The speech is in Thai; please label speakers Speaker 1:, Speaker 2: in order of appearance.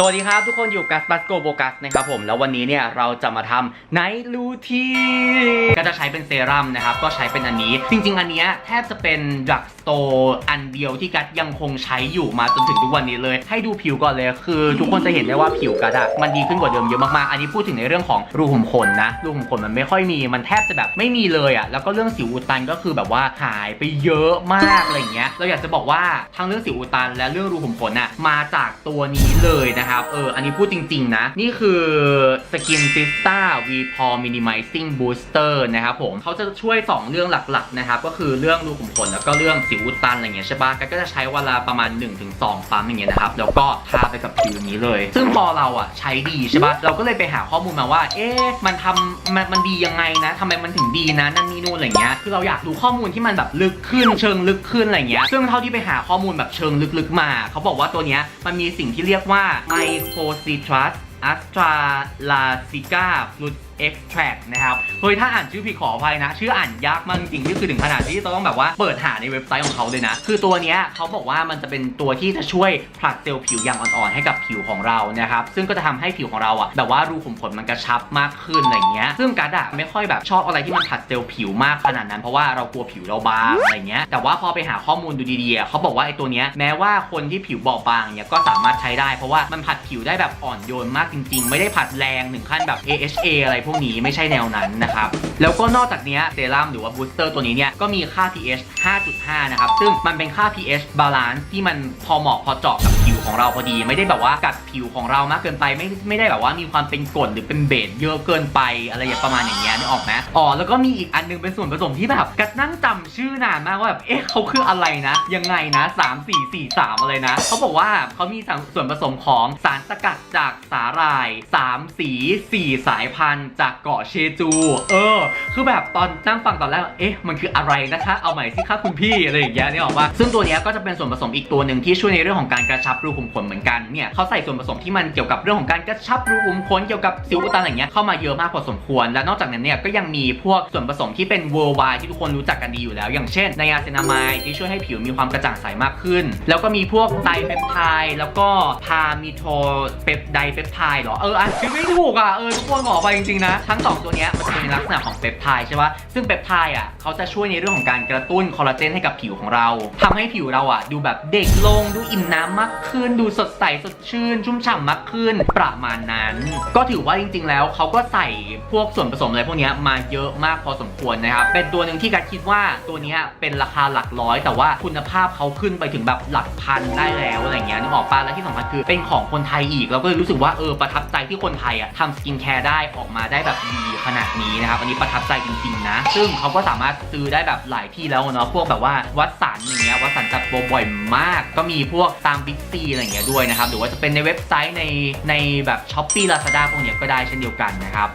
Speaker 1: สวัสดีครับทุกคนอยู่กับบัสโกโบกัสนะครับผมแล้ววันนี้เนี่ยเราจะมาทำไนท์ลูที เป็นเซรั่มนะครับ ก็ใช้เป็นอันนี้ จริง ๆ อันเนี้ยแทบจะเป็นดรักสโตอันเดียวที่กัดยังคงใช้อยู่มาจนถึงทุกวันนี้เลย ให้ดูผิวก่อนเลยคือ ทุกคนจะเห็นได้ว่าผิวกัดอะมันดีขึ้นกว่าเดิมเยอะมากๆ อันนี้พูดถึงในเรื่องของรูขุมขนนะรูขุมขนมันไม่ค่อยมีมันแทบจะแบบไม่มีเลยอะแล้วก็เรื่องสิวอุดตันก็คือแบบว่าหายไปเยอะมากอะไรเงี้ยเราอยากจะบอกว่าทั้งเรื่องสิวอุดตันและเรื่องรูขุมขนอะมาจากตัวนี้เลยนะครับเอออันนี้พูดจริง ๆ นะ นี่คือ Skin Sista V Pore Minimizing Booster นะครับผมเขาจะช่วย 2 เรื่องหลักๆนะครับก็คือเรื่องรูขุมขนแล้วก็เรื่องสิวอุดตันอะไรเงี้ยใช่ปะก็จะใช้เวลาประมาณ 1-2 ปั๊มอย่างเงี้ยนะครับแล้วก็ทาไปกับผิวนี้เลย ซึ่งพอเราอะใช้ดีใช่ปะเราก็เลยไปหาข้อมูลมาว่า เอ๊ะมันทำมันมันดียังไงนะทำไมมันถึงดีนะนั่นนี่นู่นอะไรเงี้ยคือเราอยากดูข้อมูลที่มันแบบลึกขึ้นเชิงลึกขึ้นอะไรเงี้ยซึ่งเท่าที่ไปหาข้อมูลแบบเชิงลึกๆมา เขาบอกว่าตัวเนี้ยมันมีสิ่งที่เรียกว่า Microcitrus Astralazica Fruit Extract นะครับเฮ้ยถ้าอ่านชื่อผิดขออภัยนะ ชื่ออ่านยากมากจริงๆนี่คือถึงขนาดที่ต้องแบบว่าเปิดหาในเว็บไซต์ของเขาเลยนะ คือตัวเนี้ยเขาบอกว่ามันจะเป็นตัวที่จะช่วยผลัดเซลล์ผิวอย่างอ่อนๆให้กับผิวของเรานะครับซึ่งก็จะทำให้ผิวของเราอะแบบว่ารูขุมขนมันกระชับมากขึ้นอะไรเงี้ยซึ่งกัดอะไม่ค่อยแบบชอบอะไรที่มันผลัดเซลล์ผิวมากขนาดนั้นเพราะว่าเรากลัวผิวเราบางอะไรเงี้ยแต่ว่าพอไปหาข้อมูลดูดีๆเขาบอกว่าไอ้ตัวเนี้ยแม้ว่าคนที่ผิวบอบบางเนี่ยก็สามารถใช้ได้ เพราะว่ามันผัดผิวได้แบบอ่อนโยนมากจริง ๆ ไม่ได้ผัดแรงถึงขั้นแบบ AHA อะไรพวกนี้ไม่ใช่แนวนั้นนะครับ แล้วก็นอกจากนี้เซรั่มหรือว่าบูสเตอร์ตัวนี้เนี่ยก็มีค่า pH 5.5 นะครับ ซึ่งมันเป็นค่า pH บาลานซ์ที่มันพอเหมาะพอเจาะกับผ ของเราพอดี ไม่ได้แบบว่ากัดผิวของเรามากเกินไปไม่ไม่ได้แบบว่ามีความเป็นกรดหรือเป็นเบสเยอะเกินไปอะไรอย่างประมาณอย่างเงี้ยนึกออกไหมอ๋อแล้วก็มีอีกอันนึงเป็นส่วนผสมที่แบบกัดนั่งจำชื่อนานมากว่าแบบเอ๊ะเขาคืออะไรนะ ยังไงนะ 3 4 4 3 อะไรนะเขาบอกว่าเขามีส่วนผสมของสารสกัดจากสาหร่าย 3 สี 4 สายพันธุ์ จากเกาะเชจู เออ คือแบบตอนนั่งฟังตอนแรกเอ๊ะมันคืออะไรนะคะเอาใหม่สิคะคุณพี่อะไรอย่างเงี้ยนี่ออกว่าซึ่งตัวนี้ก็จะเป็นส่วนผสมอีกตัวหนึ่งที่ช่วยในเรื่องของการกระชับรูขุมขนเหมือนกันเนี่ยเขาใส่ส่วนผสมที่มันเกี่ยวกับเรื่องของการกระชับรูขุมขนเกี่ยวกับสิวอุดตันอะไรเงี้ยเข้ามาเยอะมากพอสมควร และนอกจากนั้นเนี่ยก็ยังมีพวกส่วนผสมที่เป็นเวอร์ไวที่ทุกคนรู้จักกันดีอยู่แล้ว อย่างเช่นไนอาเซนามายที่ช่วยให้ผิวมีความกระจ่างใสมากขึ้น แล้วก็มีพวกไดเปปไทด์แล้วก็พามิโทเปปไดเปปไทด์เหรอเอออ่านชื่อไม่ถูกอะเออทุกคนขอไปจริงๆนะ ทั้งสองตัวเนี้ยมันจะเป็นลักษณะของเปปไทด์ใช่ปะซึ่งเปปไทด์อะเขาจะช่วยในเรื่องของการกระตุ้นคอลลาเจนให้กับผิวของเราทำให้ผิวเราอะดูแบบเด็กลงดูอิ่มน้ำมากขึ้นดูสดใสสดชื่น ชุ่มฉ่ำมากขึ้นประมาณนั้น ก็ถือว่าจริง ๆ แล้วเขาก็ใส่พวกส่วนผสมอะไรพวกนี้มาเยอะมากพอสมควรนะครับ เป็นตัวหนึ่งที่กัดคิดว่าตัวนี้เป็นราคาหลักร้อย แต่ว่าคุณภาพเขาขึ้นไปถึงแบบหลักพันได้แล้วอะไรเงี้ยนึกออกปะและที่สำคัญคือเป็นของคนไทยอีกเราก็เลยรู้สึกว่าเออประทับใจที่คนไทยอะทำสกินแคร์ได้ออกมาได้แบบดีขนาดนี้นะครับอันนี้ประทับใจจริงๆนะ ซึ่งเขาก็สามารถซื้อได้แบบหลายที่แล้วเนาะพวกแบบว่าวัดสันอย่างเงี้ยวัดสันจัดโปรบ่อยมาก ก็มีพวกตามบิ๊กซีอะไรอย่างเงี้ยด้วยนะครับหรือว่าจะเป็นในเว็บไซต์ในในแบบช้อปปี้ลาซาด้าพวกเนี้ยก็ได้เช่นเดียวกันนะครับ